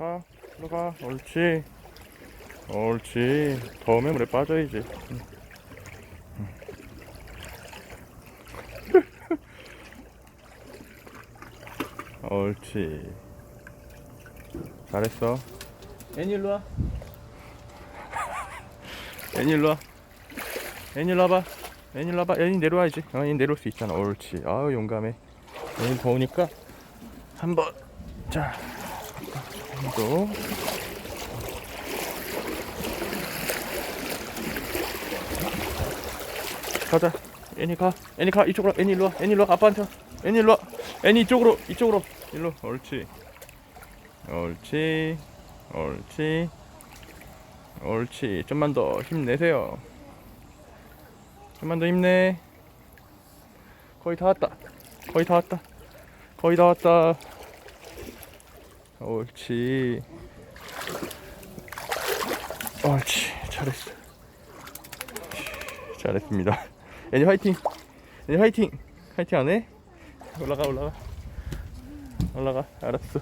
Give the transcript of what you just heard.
가, 들어가. 옳지. 옳지. 더우면 물에 빠져야지. 옳지. 잘했어. 애니 일로 와. 애니 일로 와. 애니 일로 와봐. 애니 일로 와봐. 애니 내려와야지. 어, 애니 내려올 수 있잖아. 옳지. 아우 용감해. 애니 더우니까 한 번 자. 또 가자. 애니 가. 애니 가. 이쪽으로. 애니 일로 와. 애니 일로 와. 아빠한테 와. 애니 일로 와. 애니 이쪽으로. 이쪽으로. 일로. 옳지. 옳지. 옳지. 옳지. 좀만 더 힘내세요. 좀만 더 힘내. 거의 다 왔다. 거의 다 왔다. 거의 다 왔다. 옳지. 옳지. 잘했어. 잘했습니다. 애니 화이팅. 애니 화이팅. 화이팅 안 해? 올라가 올라가. 올라가. 알았어.